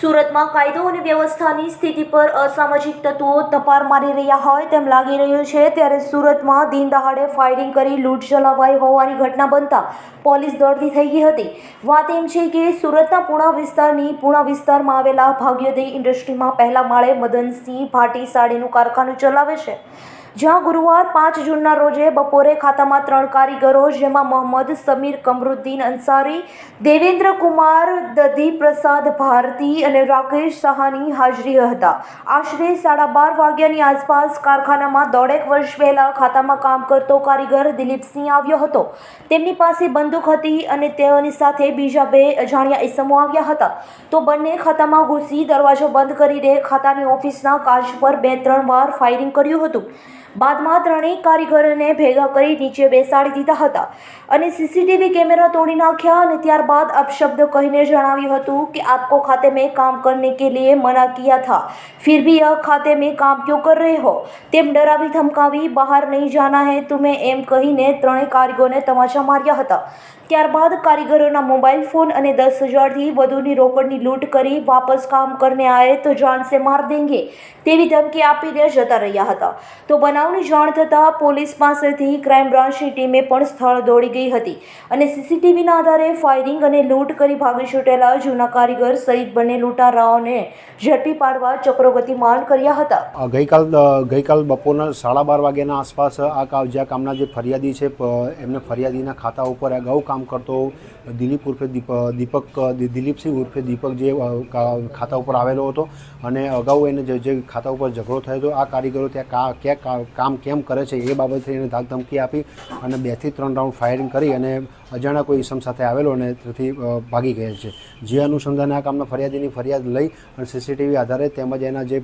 સુરતમાં કાયદો અને વ્યવસ્થાની સ્થિતિ પર અસામાજિક તત્વો તપાર મારી રહ્યા હોય તેમ લાગી રહ્યું છે. ત્યારે સુરતમાં દિન દહાડે ફાયરિંગ કરી લૂંટ ચલાવાઈ હોવાની ઘટના બનતા પોલીસ દોડતી થઈ ગઈ હતી. વાત એમ છે કે સુરતના પુણા વિસ્તારની પુણા વિસ્તારમાં આવેલા ભાગ્યોદય ઇન્ડસ્ટ્રીમાં પહેલા માળે મદનસિંહ ભાટી સાડીનું કારખાનું ચલાવે છે. જ્યાં ગુરુવાર પાંચ જૂનના રોજે બપોરે ખાતામાં ત્રણ કારીગરો, જેમાં મોહમ્મદ સમીર કમરુદ્દીન અંસારી, દેવેન્દ્ર કુમાર દધી પ્રસાદ ભારતી અને રાકેશ સહાની હાજરી હતા. આશરે સાડા બાર વાગ્યાની આસપાસ કારખાનામાં દોઢેક વર્ષ પહેલાં ખાતામાં કામ કરતો કારીગર દિલીપસિંહ આવ્યો હતો. તેમની પાસે બંદૂક હતી અને તેઓની સાથે બીજા બે અજાણ્યા ઇસમો આવ્યા હતા. તો બંને ખાતામાં ઘૂસી દરવાજો બંધ કરીને ખાતાની ઓફિસના કાચ પર બે ત્રણ વાર ફાયરિંગ કર્યું હતું. બાદમાં ત્રણેય કારીગરોને ભેગા કરી નીચે બેસાડી દીધા હતા અને સીસીટીવી કેમેરા તોડી નાખ્યા અને ત્યારબાદ અપશબ્દ કહીને જણાવ્યું હતું કે, આપકો ખાતે મેં કામ કરને કે લીએ મના કિયા થા. ફિર ભી યહ ખાતે મેં કામ ક્યો કર રહે હો? તેમ ડરાવી ધમકાવી, બહાર નહીં જાના હે તુમે એમ કહીને ત્રણેય કારીગરોને તમાચા માર્યા હતા. ત્યારબાદ કારીગરોના મોબાઈલ ફોન અને દસ હજારથી વધુની રોકડની લૂંટ કરી વાપસ કામ કરને આયે તો જાનસે માર દેંગે તેવી ધમકી આપીને જતા રહ્યા હતા. તો બનાવ બનાવની જાણ થતાં પોલીસ પાસેથી ક્રાઇમ બ્રાન્ચની ટીમે પણ સ્થળ દોડી ગઈ હતી અને સીસીટીવીના આધારે ફાયરિંગ અને લૂંટ કરી ભાગી છૂટેલા જૂના કારીગર સહિત બંને લૂંટારાઓને ઝડપી પાડવા ચક્રો ગતિમાન કર્યા હતા. ગઈકાલ ગઈકાલ બપોરના સાડા બાર વાગ્યાના આસપાસ આ કા- જ્યાં કામના જે ફરિયાદી છે એમને ફરિયાદીના ખાતા ઉપર અગાઉ કામ કરતો દિલીપ ઉર્ફે દીપ દીપક દિલીપસિંહ ઉર્ફે દીપક જે ખાતા ઉપર આવેલો હતો અને અગાઉ એને જે ખાતા ઉપર ઝઘડો થયો હતો, આ કારીગરો ત્યાં કા, ક્યાં કામ કેમ કરે છે એ બાબતે એને ધાક ધમકી આપી અને બેથી ત્રણ રાઉન્ડ ફાયરિંગ કરી અને અજાણ્યા કોઈ ઇસમ સાથે આવેલો અને તેથી ભાગી ગયેલ છે. જે અનુસંધાને આ કામના ફરિયાદીની ફરિયાદ લઈ અને સીસીટીવી આધારે તેમજ એના જે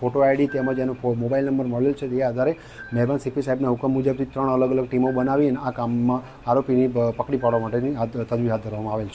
ફોટો આઈડી તેમજ એનો મોબાઈલ નંબર મળેલ છે તે આધારે મહેરબાન સીપી સાહેબના હુકમ મુજબથી ત્રણ અલગ અલગ ટીમો બનાવી અને આ કામમાં આરોપીની પકડી પાડવા માટેની તજવીજ હાથ ધરવામાં આવેલ છે.